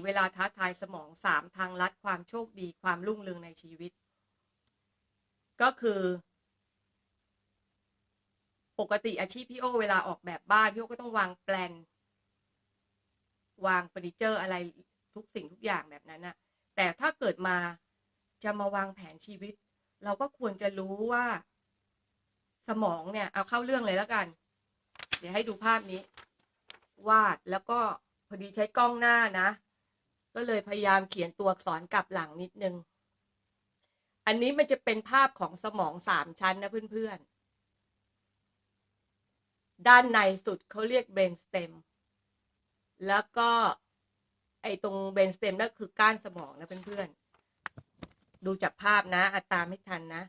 งเวลาท้าทายสมองสามทางลัดความโชคดีความรุ่งเรืองในชีวิต ก็คือ ปกติอาชีพพี่โอ เวลาออกแบบบ้านพี่โอก็ต้องวางแปลน วางเฟอร์นิเจอร์อะไรทุกสิ่งทุกอย่างแบบนั้นนะแต่ถ้าเกิดมาจะมาวางแผนชีวิต เราก็ควรจะรู้ว่า สมองเนี่ย เอาเข้าเรื่องเลยแล้วกัน เดี๋ยวให้ดูภาพนี้ วาดแล้วก็พอดีใช้กล้องหน้านะ ก็เลยพยายามเขียนตัวอักษรกลับหลังนิดนึง อันนี้มันจะเป็นภาพของสมองสามชั้นนะเพื่อนๆ ด้านในสุดเขาเรียกเบรนสเต็ม แล้วก็ไอ้ตรงเบรนสเต็มนั่นคือก้านสมองนะเพื่อนๆ ดูจากภาพนะอัตามไม่ทันนะ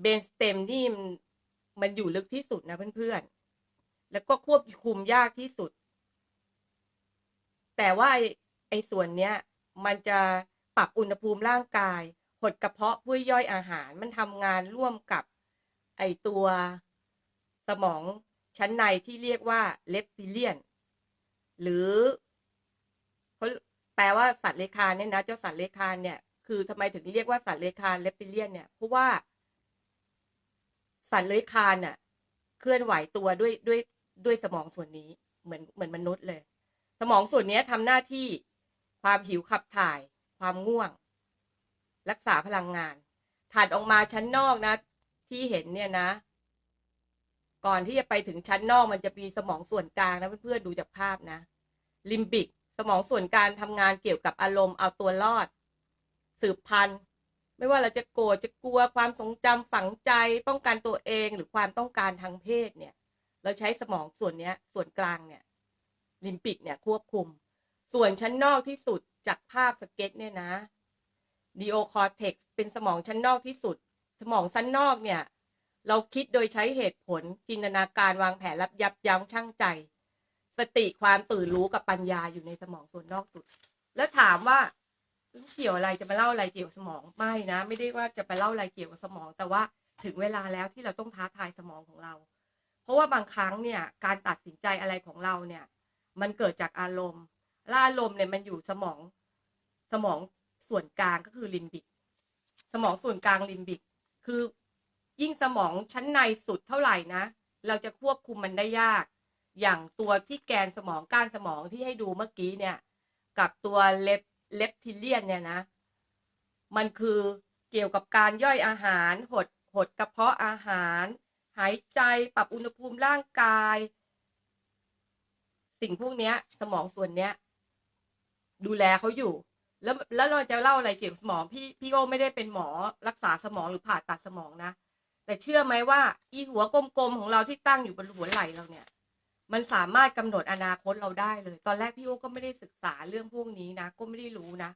เบรนสเต็มนี่มันมันอยู่ลึกที่สุดนะเพื่อนๆ แล้วก็ควบคุมยากที่สุด แต่ว่า ไอ้ส่วนเนี้ยมันจะปรับอุณหภูมิร่างกาย หดกระเพาะเพื่อย่อยอาหาร มันทำงานร่วมกับไอตัวสมองชั้นในที่เรียกว่าเลปติเลียน หรือเขาแปลว่าสัตว์เลื้อยคลานเนี่ยนะเจ้าสัตว์เลื้อยคลานเนี่ยคือทำไมถึงเรียกว่าสัตว์เลื้อยคลานเลปติเลียนเนี่ยเพราะว่า สัตว์เลื้อยคลานน่ะ เคลื่อนไหวตัวด้วยด้วยด้วยสมองส่วนนี้เหมือนเหมือนมนุษย์เลย สมองส่วนนี้ทำหน้าที่ ความหิวขับถ่าย ความง่วง รักษาพลังงานถัดออกมาชั้นนอกนะ ที่เห็นเนี่ยนะ ก่อนที่จะไปถึงชั้นนอกมันจะมีสมองส่วนกลางนะเพื่อนๆดูจากภาพนะ ลิมบิก สมองส่วนกลางทำงานเกี่ยวกับอารมณ์เอาตัวรอด สืบพันธุ์ไม่ว่าเราจะโกรธจะกลัวความทรงจำฝังใจ ป้องกันตัวเองหรือความต้องการทางเพศเนี่ย เราใช้สมองส่วนเนี้ย ส่วนกลางเนี่ย ลิมปิกเนี่ยควบคุม ส่วนชั้นนอกที่สุดจากภาพสเก็ตเนี่ยนะดีโอคอร์เทกเป็นสมองชั้นนอกที่สุด สมองชั้นนอกเนี่ย เราคิดโดยใช้เหตุผล จินตนาการวางแผนรับยับยั้งชั่งใจ สติความตื่นรู้กับปัญญาอยู่ในสมองส่วนนอกสุด แล้วถามว่าเกี่ยวอะไรจะมาเล่าอะไรเกี่ยวกับสมองไม่นะ ไม่ได้ว่าจะไปเล่าอะไรเกี่ยวกับสมอง แต่ว่าถึงเวลาแล้วที่เราต้องท้าทายสมองของเรา เพราะว่าบางครั้งเนี่ยการตัดสินใจอะไรของเราเนี่ย มันเกิดจากอารมณ์ ละอารมเนี่ยมันอยู่สมองสมองส่วนกลางก็คือลิมบิก สมองส่วนกลางลิมบิก คือยิ่งสมองชั้นในสุดเท่าไหร่นะ เราจะควบคุมมันได้ยาก อย่างตัวที่แกนสมองก้านสมองที่ให้ดูเมื่อกี้เนี่ย กับตัวเลปเลปทิเลียนเนี่ยนะ มันคือเกี่ยวกับการย่อยอาหาร หดหดกระเพาะอาหาร หายใจปรับอุณหภูมิร่างกาย สิ่งพวกเนี้ยสมองส่วนเนี้ย ดูแลเขาอยู่ แล้วแล้วเราจะเล่าอะไรเกี่ยวกับสมองพี่พี่โอไม่ได้เป็นหมอรักษาสมองหรือผ่าตัดสมองนะ แต่เชื่อไหมว่า อีหัวกลมๆของเราที่ตั้งอยู่บนหัวไหล่เราเนี่ย มันสามารถกำหนดอนาคตเราได้เลย ตอนแรกพี่โอก็ไม่ได้ศึกษาเรื่องพวกนี้นะ ก็ไม่ได้รู้นะ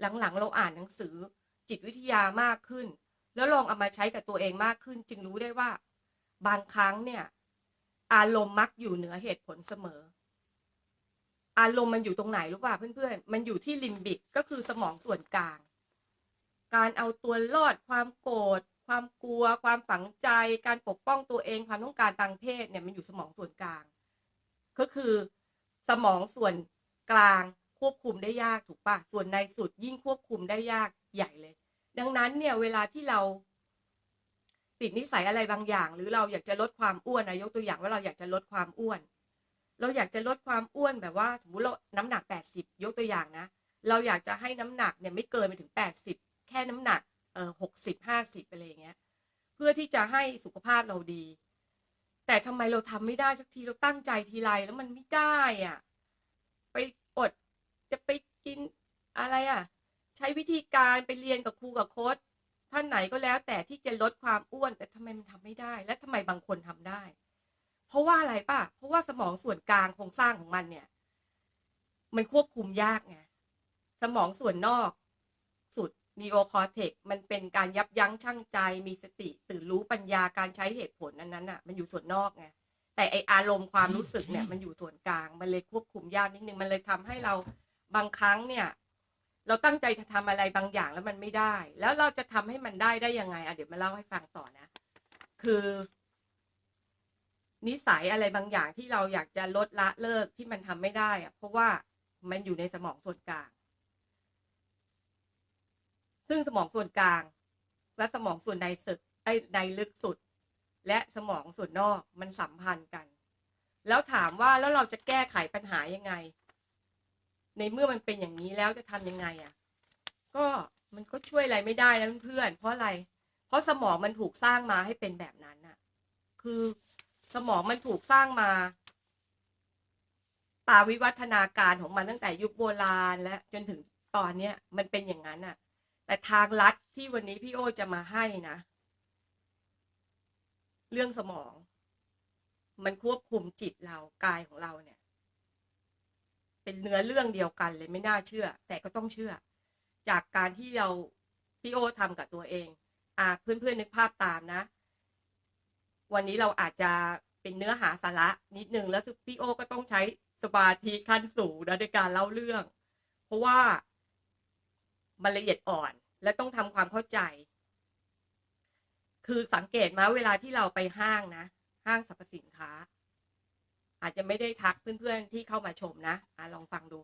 หลังๆ เราอ่านหนังสือจิตวิทยามากขึ้น แล้วลองเอามาใช้กับตัวเองมากขึ้น จึงรู้ได้ว่า บางครั้งเนี่ย อารมณ์มักอยู่เหนือเหตุผลเสมอ อารมณ์มันอยู่ตรงไหนรู้ป่ะเพื่อนๆ มันอยู่ที่ลิมบิกก็คือสมองส่วนกลาง การเอาตัวรอดความโกรธความกลัว ความฝังใจ การปกป้องตัวเองความต้องการทางเพศเนี่ยมันอยู่สมองส่วนกลาง ก็คือสมองส่วนกลางควบคุมได้ยากถูกปะส่วนในสุดยิ่งควบคุมได้ยากใหญ่เลย ดังนั้นเนี่ยเวลาที่เราติดนิสัยอะไรบางอย่าง หรือเราอยากจะลดความอ้วนนะยกตัวอย่างว่าเราอยากจะลดความอ้วน เราอยากจะลดความอ้วนแบบว่า สมมติเราน้ำหนักแปดสิบยกตัวอย่างนะ เราอยากจะให้น้ำหนักเนี่ยไม่เกินไปถึงแปดสิบแค่น้ำหนักเออหกสิบห้าสิบอะไรอย่างเงี้ย เพื่อที่จะให้สุขภาพเราดี แต่ทำไมเราทำไม่ได้สักทีเราตั้งใจทีไรแล้วมันไม่ได้อะไปอดจะไปกินอะไรอะ ใช้วิธีการไปเรียนกับครูกับโค้ชท่านไหนก็แล้วแต่ที่จะลดความอ้วน แต่ทำไมมันทำไม่ได้ และทำไมบางคนทำได้ เพราะว่าอะไรป่ะ เพราะว่าสมองส่วนกลางโครงสร้างของมันเนี่ย มันควบคุมยากไง สมองส่วนนอกสุดนีโอคอร์เทกมันเป็นการยับยั้งชั่งใจ มีสติ ตื่นรู้ปัญญาการใช้เหตุผลนั้นนั้นอะ มันอยู่ส่วนนอกไง แต่ไออารมณ์ความรู้สึกเนี่ย มันอยู่ส่วนกลาง มันเลยควบคุมยากนิดนึง มันเลยทำให้เราบางครั้งเนี่ย เราตั้งใจจะทำอะไรบางอย่างแล้วมันไม่ได้ แล้วเราจะทำให้มันได้ได้ยังไงอะเดี๋ยวมาเล่าให้ฟังต่อนะ คือ นิสัยอะไรบางอย่างที่เราอยากจะลดละเลิกที่มันทำไม่ได้อะเพราะว่ามันอยู่ในสมองส่วนกลาง ซึ่งสมองส่วนกลาง และสมองส่วนในสึกไอ้ในลึกสุด และสมองส่วนนอกมันสัมพันธ์กัน แล้วถามว่าแล้วเราจะแก้ไขปัญหายังไง ในเมื่อมันเป็นอย่างนี้แล้วจะทำยังไงอะ ก็มันก็ช่วยอะไรไม่ได้นะเพื่อนเพราะอะไร เพราะสมองมันถูกสร้างมาให้เป็นแบบนั้นน่ะ คือ สมองมันถูกสร้างมาตาวิวัฒนาการของมันตั้งแต่ยุคโบราณ และจนถึงตอนเนี้ยมันเป็นอย่างนั้นน่ะแต่ทางลัดที่วันนี้พี่โอจะมาให้นะ เรื่องสมอง มันควบคุมจิตเรากายของเราเนี่ย เป็นเนื้อเรื่องเดียวกันเลยไม่น่าเชื่อ แต่ก็ต้องเชื่อ จากการที่เราพี่โอทำกับตัวเอง อ่าเพื่อนๆนึกภาพตามนะ วันนี้เราอาจจะเป็นเนื้อหาสาระนิดนึงแล้วพี่โอก็ต้องใช้สมาธิขั้นสูงนะในการเล่าเรื่อง เพราะว่ามันละเอียดอ่อนและต้องทำความเข้าใจ คือสังเกตมาเวลาที่เราไปห้างนะ ห้างสรรพสินค้า อาจจะไม่ได้ทักเพื่อนๆที่เข้ามาชมนะอะลองฟังดู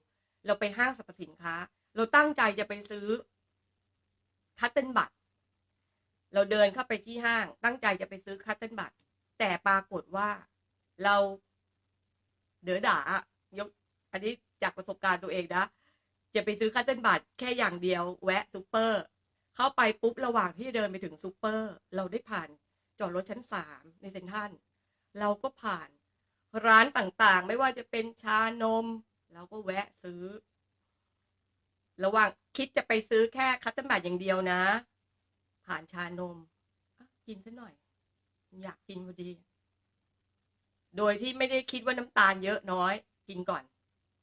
เราไปห้างสรรพสินค้า เราตั้งใจจะไปซื้อคัตเติ้ลบัตร เราเดินเข้าไปที่ห้าง ตั้งใจจะไปซื้อคัตเติ้ลบัตรแต่ปรากฏว่าเราเดือด่ายก อันนี้จากประสบการณ์ตัวเองนะ จะไปซื้อคัตเติ้ลบัตรแค่อย่างเดียว แวะซูเปอร์ เข้าไปปุ๊บระหว่างที่เดินไปถึงซูเปอร์ เราได้ผ่านจอดรถชั้นสามในเซ็นทรัลเราก็ผ่านร้านต่างๆ ไม่ว่าจะเป็นชานม เราก็แวะซื้อ ระหว่างคิดจะไปซื้อแค่คัตเติ้ลบัตรอย่างเดียวนะ ผ่านชานมกินซะหน่อย อยากกินพอดี โดยที่ไม่ได้คิดว่าน้ำตาลเยอะน้อย กินก่อน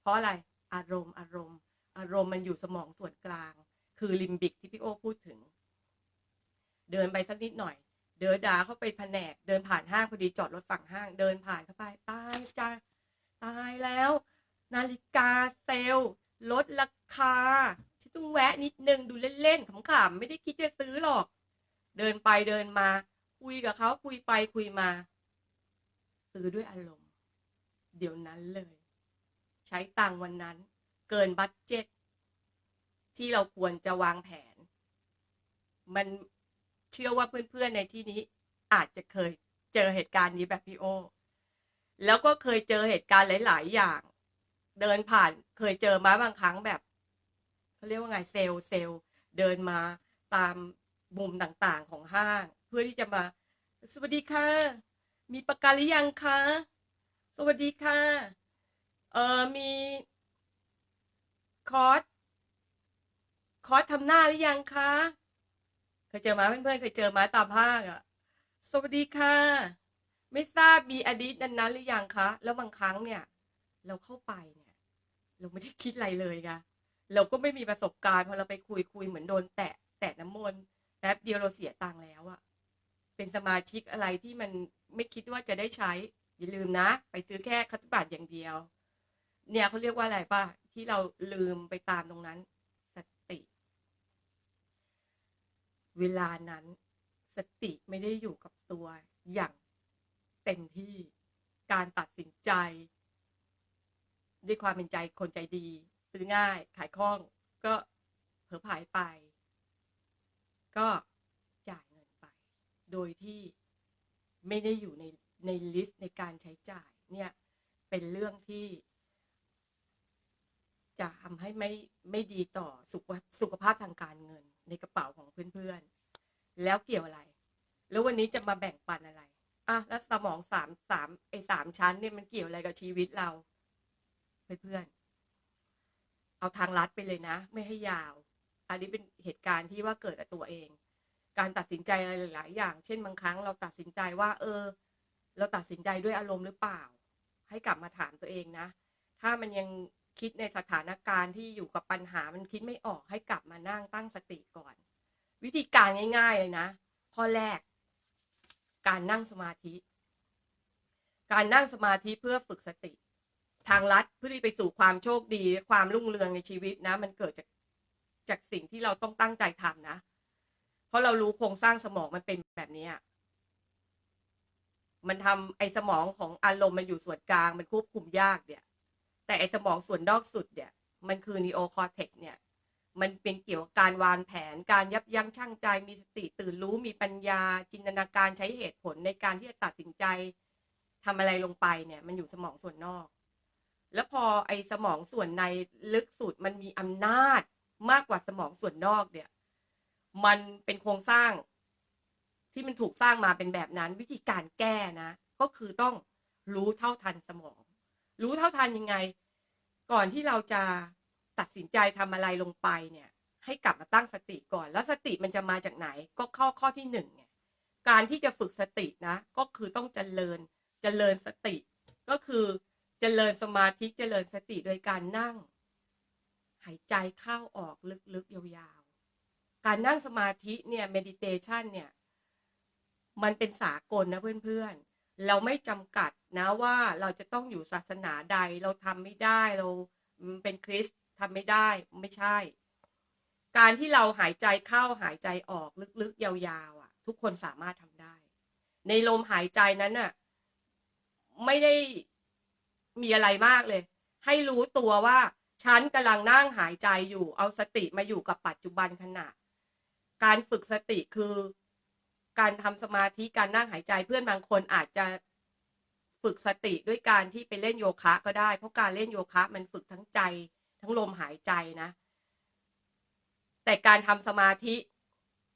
เพราะอะไร อารมณ์ อารมณ์ อารมณ์มันอยู่สมองส่วนกลาง คือลิมบิกที่พี่โอพูดถึง เดินไปสักนิดหน่อย เดินดาเข้าไปแผนก เดินผ่านห้างพอดีจอดรถฝั่งห้าง เดินผ่านเข้าไป ตายจ้าตายแล้ว นาฬิกาเซลลดราคา ฉันต้องแวะนิดนึงดูเล่นๆขำๆไม่ได้คิดจะซื้อหรอก เดินไปเดินมา คุยกับเขาคุยไปคุยมา ซื้อด้วยอารมณ์ เดี๋ยวนั้นเลย ใช้ตังวันนั้น เกินบัตเจ็ตที่เราควรจะวางแผน มันเชื่อว่าเพื่อนๆในที่นี้ อาจจะเคยเจอเหตุการณ์นี้แบบพี่โอ แล้วก็เคยเจอเหตุการณ์หลาย ๆ อย่าง เดินผ่านเคยเจอมาบางครั้งแบบ เขาเรียกว่าไงเซลล์เซลล์เดินมาตามมุมต่างๆของห้าง เพื่อที่จะมา สวัสดีค่ะ มีประกันหรือยังคะสวัสดีค่ะ เอ่อมีคอร์สคอร์สทำหน้าหรือยังคะเคยเจอมาเพื่อนๆเคยเจอมาตามห้างอะ่ะสวัสดีค่ะ ไม่ทราบมีอดีตนั้นๆหรือยังคะ แล้วบางครั้งเนี่ย เราเข้าไปเนี่ย เราไม่ได้คิดอะไรเลยไง เราก็ไม่มีประสบการณ์พอเราไปคุยคุยเหมือนโดนแตะแตะน้ำมนต์แป๊บเดียวเราเสียตังค์แล้วอะเป็นสมาชิกอะไรที่มันไม่คิดว่าจะได้ใช้ อย่าลืมนะ ไปซื้อแค่คัตบัตรอย่างเดียว เนี่ยเขาเรียกว่าอะไรป่ะที่เราลืมไปตามตรงนั้น สติ เวลานั้น สติไม่ได้อยู่กับตัวอย่างเต็มที่การตัดสินใจ ด้วยความเป็นใจคนใจดี ซื้อง่ายขายคล่อง ก็เผลอผายไป ก็จ่ายเงินไป โดยที่ไม่ได้อยู่ในในลิสต์ในการใช้จ่ายเนี่ยเป็นเรื่องที่ จะทำให้ไม่ไม่ดีต่อสุขสุขภาพทางการเงิน ในกระเป๋าของเพื่อนๆ แล้วเกี่ยวอะไร แล้ววันนี้จะมาแบ่งปันอะไรอะแล้วสมองสามสามไอ้สามชั้นเนี่ยมันเกี่ยวอะไรกับชีวิตเราเพื่อนๆ เอาทางลัดไปเลยนะ ไม่ให้ยาว อันนี้เป็นเหตุการณ์ที่ว่าเกิดกับตัวเอง การตัดสินใจอะไรหลาย ๆ อย่าง เช่นบางครั้งเราตัดสินใจว่า เออ เราตัดสินใจด้วยอารมณ์หรือเปล่า ให้กลับมาถามตัวเองนะ ถ้ามันยังคิดในสถานการณ์ที่อยู่กับปัญหามันคิดไม่ออกให้กลับมานั่งตั้งสติก่อน วิธีการง่าย ๆ เลยนะ ข้อแรก การนั่งสมาธิ การนั่งสมาธิเพื่อฝึกสติ ทางลัดเพื่อที่ไปสู่ความโชคดีความรุ่งเรืองในชีวิตนะ มันเกิดจากจากสิ่งที่เราต้องตั้งใจทำนะ เพราะเรารู้โครงสร้างสมองมันเป็นแบบนี้มันทำไอ้สมองของอารมณ์มันอยู่ส่วนกลาง มันควบคุมยากเนี่ย แต่ไอ้สมองส่วนนอกสุดเนี่ย มันคือนีโอคอร์เทกเนี่ย มันเป็นเกี่ยวกับการวางแผน การยับยั้งชั่งใจ มีสติตื่นรู้ มีปัญญา จินตนาการใช้เหตุผลในการที่จะตัดสินใจทำอะไรลงไปเนี่ย มันอยู่สมองส่วนนอก แล้วพอไอ้สมองส่วนในลึกสุดมันมีอำนาจมากกว่าสมองส่วนนอกเนี่ย มันเป็นโครงสร้าง ที่มันถูกสร้างมาเป็นแบบนั้น วิธีการแก้นะ ก็คือต้องรู้เท่าทันสมอง รู้เท่าทันยังไง ก่อนที่เราจะตัดสินใจทำอะไรลงไปเนี่ย ให้กลับมาตั้งสติก่อน แล้วสติมันจะมาจากไหน ก็ข้อข้อที่หนึ่งเนี่ยการที่จะฝึกสตินะ ก็คือต้องเจริญเจริญสติ ก็คือ เจริญสมาธิเจริญสติโดยการนั่ง หายใจเข้าออกลึกๆยาวๆ การนั่งสมาธิเนี่ย meditation เนี่ย มันเป็นสากลนะเพื่อนๆ เราไม่จำกัดนะว่าเราจะต้องอยู่ศาสนาใดเราทำไม่ได้เราเป็นคริสต์ทำไม่ได้ไม่ใช่ การที่เราหายใจเข้าหายใจออกลึกๆ ยาวๆอะ ทุกคนสามารถทำได้ ในลมหายใจนั้นน่ะ ไม่ได้ มีอะไรมากเลย ให้รู้ตัวว่าฉันกำลังนั่งหายใจอยู่ เอาสติมาอยู่กับปัจจุบันขณะ การฝึกสติคือ การทำสมาธิการนั่งหายใจเพื่อนบางคนอาจจะฝึกสติด้วยการที่ไปเล่นโยคะก็ได้ เพราะการเล่นโยคะมันฝึกทั้งใจ ทั้งลมหายใจนะ แต่การทำสมาธิ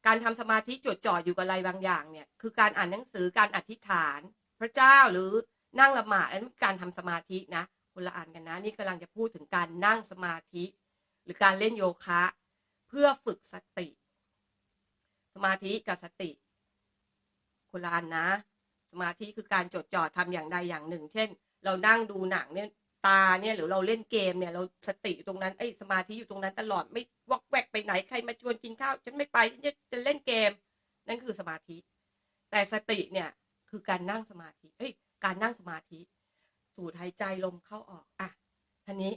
การทำสมาธิจดจ่ออยู่กับอะไรบางอย่างเนี่ย คือการอ่านหนังสือการอธิษฐาน พระเจ้าหรือ นั่งละหมาดอันนั้นการทำสมาธินะคนละอ่านกันนะนี่กำลังจะพูดถึงการนั่งสมาธิ หรือการเล่นโยคะ เพื่อฝึกสติ สมาธิกับสติ คนละอันนะ สมาธิคือการจดจ่อทำอย่างใดอย่างหนึ่ง เช่น เรานั่งดูหนังเนี่ยตาเนี่ยหรือเราเล่นเกมเนี่ย เราสติอยู่ตรงนั้นไอ้สมาธิอยู่ตรงนั้นตลอดไม่วอกแวกไปไหนใครมาชวนกินข้าวฉันไม่ไปฉันจะจะเล่นเกม นั่นคือสมาธิ แต่สติเนี่ยคือการนั่งสมาธิเอ้ย การนั่งสมาธิ สูดหายใจลมเข้าออก อะท่านี้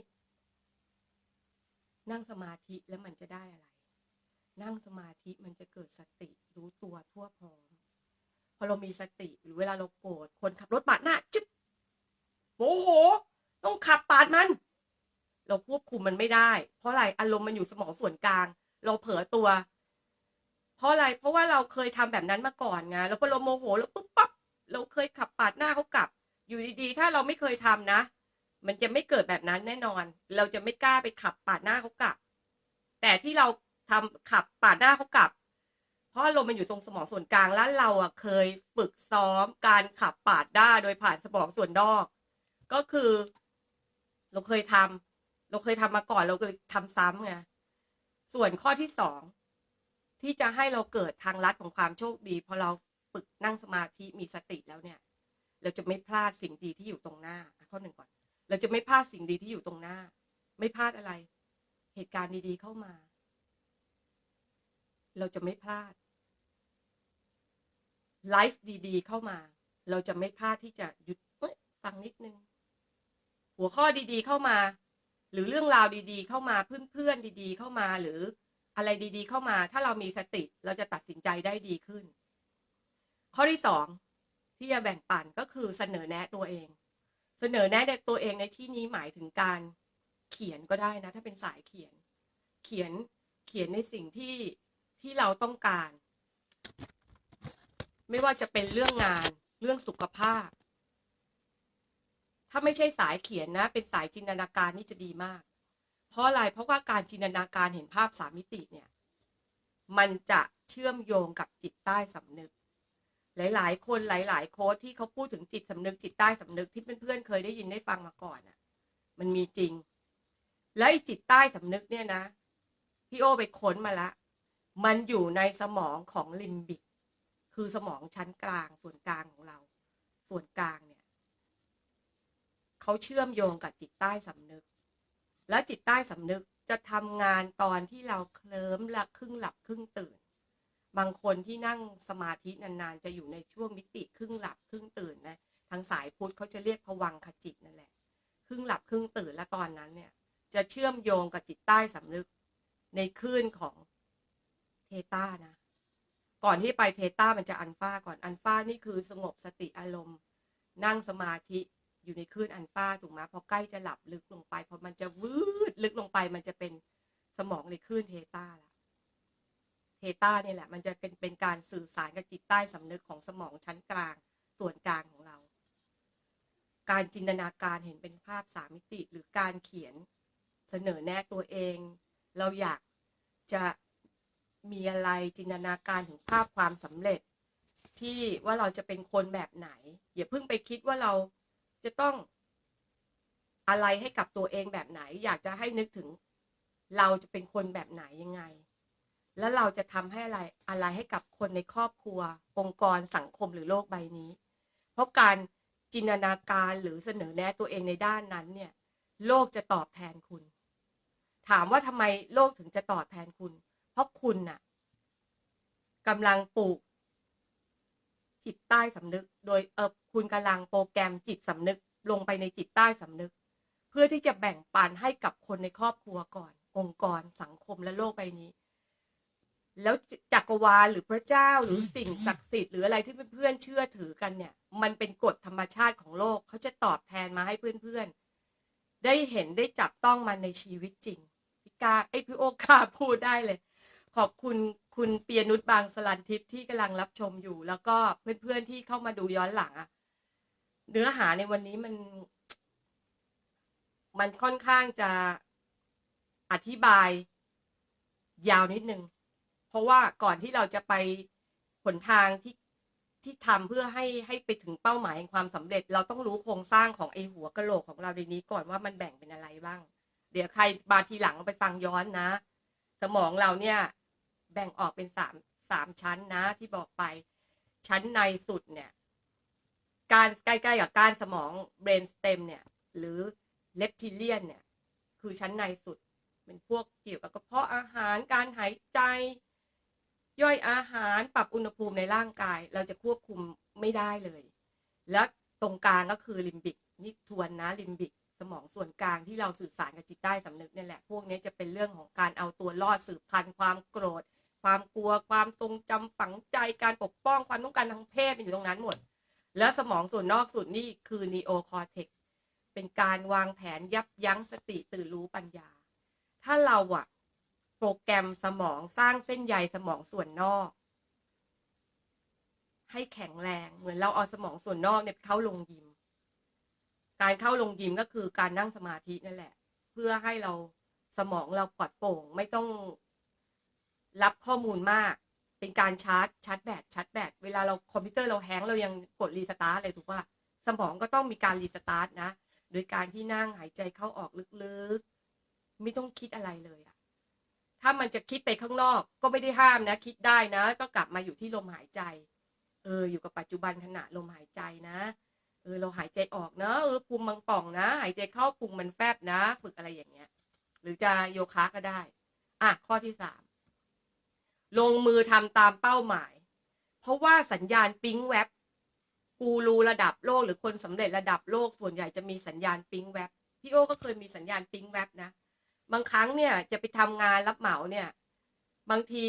นั่งสมาธิแล้วมันจะได้อะไร นั่งสมาธิมันจะเกิดสติรู้ตัวทั่วพร้อมพอเรามีสติหรือเวลาเราโกรธคนขับรถปาดหน้าจึ๊บโมโห ต้องขับปาดมัน เราควบคุมมันไม่ได้ เพราะอะไรอารมณ์มันอยู่สมองส่วนกลาง เราเผลอตัว เพราะอะไรเพราะว่าเราเคยทำแบบนั้นมาก่อนไงแล้วพอเราโมโหแล้วปุ๊บปั๊บ เราเคยขับปาดหน้าเขากลับ อยู่ดีๆ ถ้าเราไม่เคยทำนะ มันจะไม่เกิดแบบนั้นแน่นอน เราจะไม่กล้าไปขับปาดหน้าเขากลับ แต่ที่เราทำขับปาดหน้าเขากลับ เพราะลมมันอยู่ตรงสมองส่วนกลางแล้วเราอะเคยฝึกซ้อมการขับปาดหน้าโดยผ่านสมองส่วนนอก ก็คือ เราเคยทำเราเคยทำมาก่อนเราก็เลยทำซ้ำไงส่วนข้อที่สองที่จะให้เราเกิดทางลัดของความโชคดีพอเรา ฝึกนั่งสมาธิมีสติแล้วเนี่ย เราจะไม่พลาดสิ่งดีที่อยู่ตรงหน้าข้อหนึ่งก่อน เราจะไม่พลาดสิ่งดีที่อยู่ตรงหน้า ไม่พลาดอะไร เหตุการณ์ดีๆเข้ามา เราจะไม่พลาดไลฟ์ดีๆเข้ามา เราจะไม่พลาดที่จะหยุดฟังนิดนึง หัวข้อดีๆเข้ามา หรือเรื่องราวดีๆ เข้ามาเพื่อนๆดี ๆ เข้ามาหรืออะไรดีๆ เข้ามา ถ้าเรามีสติเราจะตัดสินใจได้ดีขึ้น ข้อที่สองที่จะแบ่งปันก็คือเสนอแนะตัวเอง เสนอแนะตัวเองในที่นี้หมายถึงการเขียนก็ได้นะ ถ้าเป็นสายเขียน เขียนเขียนในสิ่งที่ที่เราต้องการ ไม่ว่าจะเป็นเรื่องงานเรื่องสุขภาพ ถ้าไม่ใช่สายเขียนนะ เป็นสายจินตนาการนี่จะดีมาก เพราะอะไรเพราะว่าการจินตนาการเห็นภาพสามมิติเนี่ย มันจะเชื่อมโยงกับจิตใต้สำนึก หลาย ๆ คนหลาย ๆ โค้ดที่เขาพูดถึงจิตสำนึกจิตใต้สำนึกที่เพื่อนๆเคยได้ยินได้ฟังมาก่อนอะ มันมีจริง และจิตใต้สำนึกเนี่ยนะพี่โอไปค้นมาละ มันอยู่ในสมองของลิมบิก คือสมองชั้นกลางส่วนกลางของเรา ส่วนกลางเนี่ยเขาเชื่อมโยงกับจิตใต้สำนึก และจิตใต้สำนึกจะทำงานตอนที่เราเคลิ้มละครึ่งหลับครึ่งตื่น บางคนที่นั่งสมาธินานๆ จะอยู่ในช่วงมิติครึ่งหลับครึ่งตื่นนะทางสายพุทธเขาจะเรียกผวังขจิตนั่นแหละ ครึ่งหลับครึ่งตื่นและตอนนั้นเนี่ย จะเชื่อมโยงกับจิตใต้สำนึกในคลื่นของเทตานะ ก่อนที่ไปเทตามันจะอันฟ้าก่อนอันฟ้านี่คือสงบสติอารมณ์ นั่งสมาธิอยู่ในคลื่นอันฟ้าถูกไหมพอใกล้จะหลับลึกลงไปพอมันจะวืดลึกลงไปมันจะเป็นสมองในคลื่นเทตาละ เทตาเนี่ยแหละ มันจะเป็นเป็นการสื่อสารกับจิตใต้สำนึกของสมองชั้นกลางส่วนกลางของเรา การจินตนาการเห็นเป็นภาพสามมิติ หรือการเขียนเสนอแนะตัวเอง เราอยากจะมีอะไรจินตนาการถึงภาพความสำเร็จ ที่ว่าเราจะเป็นคนแบบไหน อย่าเพิ่งไปคิดว่าเราจะต้องอะไรให้กับตัวเองแบบไหน อยากจะให้นึกถึง เราจะเป็นคนแบบไหนยังไง แล้วเราจะทำให้อะไรอะไรให้กับคนในครอบครัว องค์กรสังคมหรือโลกใบนี้ เพราะการจินตนาการหรือเสนอแนะตัวเองในด้านนั้นเนี่ย โลกจะตอบแทนคุณ ถามว่าทำไมโลกถึงจะตอบแทนคุณ เพราะคุณน่ะกำลังปลูก จิตใต้สำนึก โดยเออคุณกำลังโปรแกรมจิตสำนึก ลงไปในจิตใต้สำนึก เพื่อที่จะแบ่งปันให้กับคนในครอบครัวก่อน องค์กรสังคมและโลกใบนี้ แล้วจักรวาลหรือพระเจ้าหรือสิ่งศักดิ์สิทธิ์หรืออะไรที่เพื่อนๆเชื่อถือกันเนี่ย มันเป็นกฎธรรมชาติของโลกเขาจะตอบแทนมาให้เพื่อนๆ ได้เห็นได้จับต้องมันในชีวิตจริงพี่กาไอยพี่โอกาพูดได้เลย ขอบคุณคุณเปียนุชบางสลันทิพย์ที่กำลังรับชมอยู่ แล้วก็เพื่อนๆที่เข้ามาดูย้อนหลังอะเนื้อหาในวันนี้มัน มันค่อนข้างจะอธิบายยาวนิดนึง เพราะว่าก่อนที่เราจะไปหนทางที่ที่ทำเพื่อให้ให้ไปถึงเป้าหมายแห่งความสำเร็จ เราต้องรู้โครงสร้างของไอหัวกะโหลกของเราในนี้ก่อนว่ามันแบ่งเป็นอะไรบ้าง เดี๋ยวใครมาทีหลังไปฟังย้อนนะ สมองเราเนี่ยแบ่งออกเป็นสามสามชั้นนะ ที่บอกไป ชั้นในสุดเนี่ย การใกล้ๆกับกานสมอง brain stem เนี่ย หรือ reptilian เนี่ย คือชั้นในสุด เป็นพวกเกี่ยวกับกระเพาะอาหารการหายใจ ย่อยอาหารปรับอุณหภูมิในร่างกาย เราจะควบคุมไม่ได้เลย และตรงกลางก็คือลิมบิกนี่ทวนนะลิมบิกสมองส่วนกลางที่เราสื่อสารกับจิตใต้สำนึกนี่แหละ พวกนี้จะเป็นเรื่องของการเอาตัวรอดสืบพันธุ์ความโกรธ ความกลัว ความทรงจำฝังใจการปกป้องความต้องการทางเพศมันอยู่ตรงนั้นหมด แล้วสมองส่วนนอกสุดนี่คือนีโอคอร์เทกเป็นการวางแผนยับยั้งสติตื่นรู้ปัญญา ถ้าเราอะ โปรแกรมสมองสร้างเส้นใยสมองส่วนนอก ให้แข็งแรงเหมือนเราเอาสมองส่วนนอกเนี่ยเข้าลงยิม การเข้าลงยิมก็คือการนั่งสมาธินั่นแหละ เพื่อให้เราสมองเราปลอดโปร่งไม่ต้องรับข้อมูลมาก เป็นการชาร์จชาร์จแบตชาร์จแบตเวลาเราคอมพิวเตอร์เราแฮงก์เรายังกดรีสตาร์ทเลยถูกป่ะสมองก็ต้องมีการรีสตาร์ทนะ โดยการที่นั่งหายใจเข้าออกลึกๆ ไม่ต้องคิดอะไรเลยอะ ถ้ามันจะคิดไปข้างนอก ก็ไม่ได้ห้ามนะ คิดได้นะ ก็กลับมาอยู่ที่ลมหายใจ เออ อยู่กับปัจจุบันขณะลมหายใจนะ เออ เราหายใจออกเนะเออพุงมันป่องนะ หายใจเข้าพุงมันแฟบนะ ฝึกอะไรอย่างเงี้ย หรือจะโยคะก็ได้ อะ ข้อที่สามลงมือทำตามเป้าหมาย เพราะว่าสัญญาณปิ๊งแวบกูรูระดับโลกหรือคนสำเร็จระดับโลกส่วนใหญ่จะมีสัญญาณปิ๊งแวบพี่โอก็เคยมีสัญญาณปิ๊งแวบนะ บางครั้งเนี่ยจะไปทำงานรับเหมาเนี่ย บางที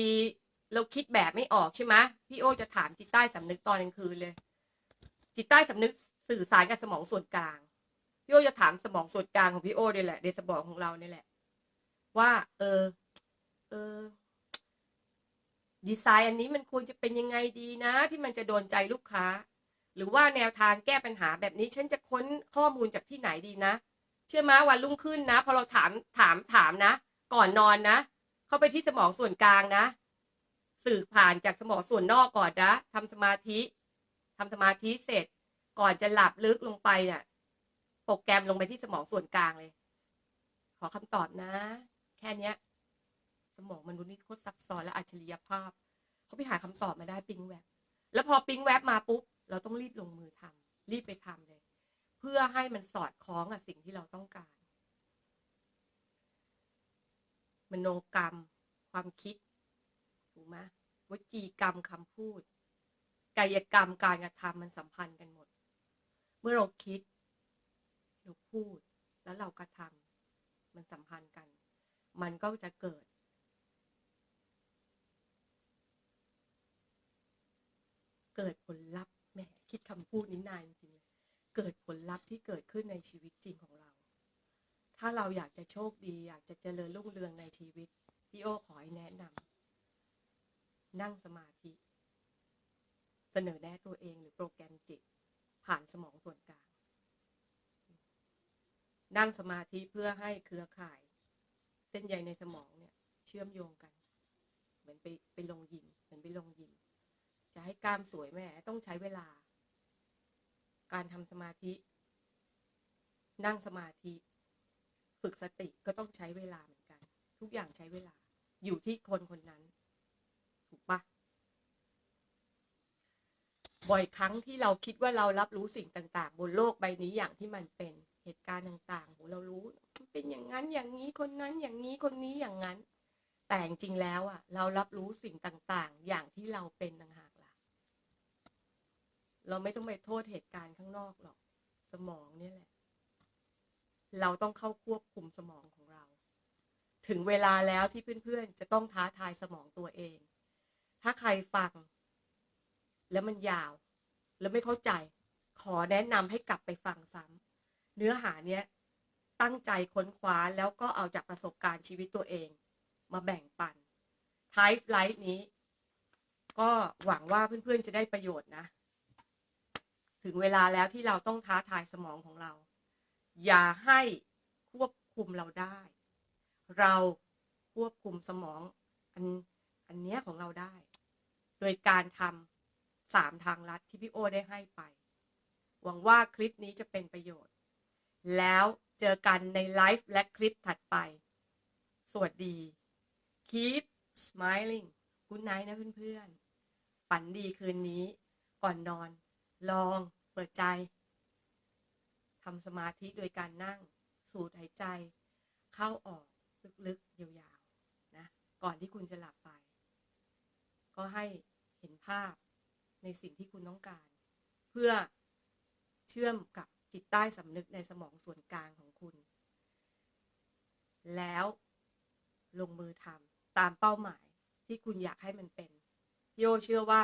เราคิดแบบไม่ออกใช่ไหมพี่โอจะถามจิตใต้สำนึกตอนกลางคืนเลย จิตใต้สำนึกสื่อสารกับสมองส่วนกลาง พี่โอจะถามสมองส่วนกลางของพี่โอเนี่ยแหละในสมองของเราเนี่ยแหละ ว่า เออ เออดีไซน์อันนี้มันควรจะเป็นยังไงดีนะ ที่มันจะโดนใจลูกค้า หรือว่าแนวทางแก้ปัญหาแบบนี้ฉันจะค้นข้อมูลจากที่ไหนดีนะ เชื่อไหมวันรุ่งขึ้นนะ พอเราถามถามถามนะ ก่อนนอนนะ เข้าไปที่สมองส่วนกลางนะ สื่อผ่านจากสมองส่วนนอกก่อนนะทำสมาธิทำสมาธิเสร็จ ก่อนจะหลับลึกลงไปเนี่ยโปรแกรมลงไปที่สมองส่วนกลางเลย ขอคำตอบนะ แค่เนี้ย สมองมนุษย์นี่โคตรซับซ้อนและอัจฉริยภาพ เขาไปหาคำตอบมาได้ปิ๊งแวบแล้วพอปิ๊งแวบมาปุ๊บ เราต้องรีบลงมือทำรีบไปทำเลย พื่อให้มันสอดคล้องกับสิ่งที่เราต้องการ มโนกรรม ความคิด ถูกไหมวจีกรรมคำพูด กายกรรมการกระทำมันสัมพันธ์กันหมด เมื่อเราคิด เราพูด แล้วเรากระทำมันสัมพันธ์กัน มันก็จะเกิดเกิดผลลัพธ์แหมคิดคำพูดนี้นานจริง เกิดผลลัพธ์ที่เกิดขึ้นในชีวิตจริงของเรา ถ้าเราอยากจะโชคดี อยากจะเจริญรุ่งเรืองในชีวิต พี่โอขอให้แนะนำนั่งสมาธิ เสนอแนะตัวเองหรือโปรแกรมจิต ผ่านสมองส่วนกลาง นั่งสมาธิเพื่อให้เครือข่าย เส้นใยในสมองเนี่ย เชื่อมโยงกัน เหมือนไปไปลงยิมเหมือนไปลงยิมจะให้กล้ามสวยแม่ต้องใช้เวลา การทำสมาธิ นั่งสมาธิ ฝึกสติก็ต้องใช้เวลาเหมือนกัน ทุกอย่างใช้เวลาอยู่ที่คนคนนั้น ถูกปะบ่อยครั้งที่เราคิดว่าเรารับรู้สิ่งต่าง ๆ บนโลกใบนี้อย่างที่มันเป็นเหตุการณ์ต่างๆโหเรารู้ เป็นอย่างนั้นอย่างนี้คนนั้นอย่างนี้คนนี้อย่างนั้น แต่จริงแล้วอะ เรารับรู้สิ่งต่างๆ อย่างที่เราเป็นต่างหากล่ะ เราไม่ต้องไปโทษเหตุการณ์ข้างนอกหรอก สมองเนี่ยแหละ เราต้องเข้าควบคุมสมองของเรา ถึงเวลาแล้วที่เพื่อนๆ จะต้องท้าทายสมองตัวเอง ถ้าใครฟัง แล้วมันยาว แล้วไม่เข้าใจ ขอแนะนำให้กลับไปฟังซ้ำเนื้อหาเนี้ยตั้งใจค้นคว้าแล้วก็เอาจากประสบการณ์ชีวิตตัวเอง มาแบ่งปันท้ายไลฟ์นี้ ก็หวังว่าเพื่อนๆจะได้ประโยชน์นะ ถึงเวลาแล้วที่เราต้องท้าทายสมองของเรา อย่าให้ควบคุมเราได้ เราควบคุมสมองอันอันเนี้ยของเราได้ โดยการทำสามทางลัดที่พี่โอได้ให้ไป หวังว่าคลิปนี้จะเป็นประโยชน์ แล้วเจอกันในไลฟ์และคลิปถัดไป สวัสดี keep smiling good night นะเพื่อนๆ ฝันดีคืนนี้ก่อนนอน ลองเปิดใจทำสมาธิโดยการนั่งสูดหายใจ เข้าออกลึกๆยาวๆนะก่อนที่คุณจะหลับไป ก็ให้เห็นภาพในสิ่งที่คุณต้องการ เพื่อเชื่อมกับจิตใต้สำนึกในสมองส่วนกลางของคุณ แล้วลงมือทำตามเป้าหมายที่คุณอยากให้มันเป็นโอเชื่อว่า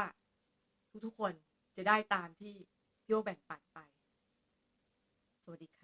ทุกๆคน จะได้ตามที่พี่โอแบ่งปันไป สวัสดีค่ะ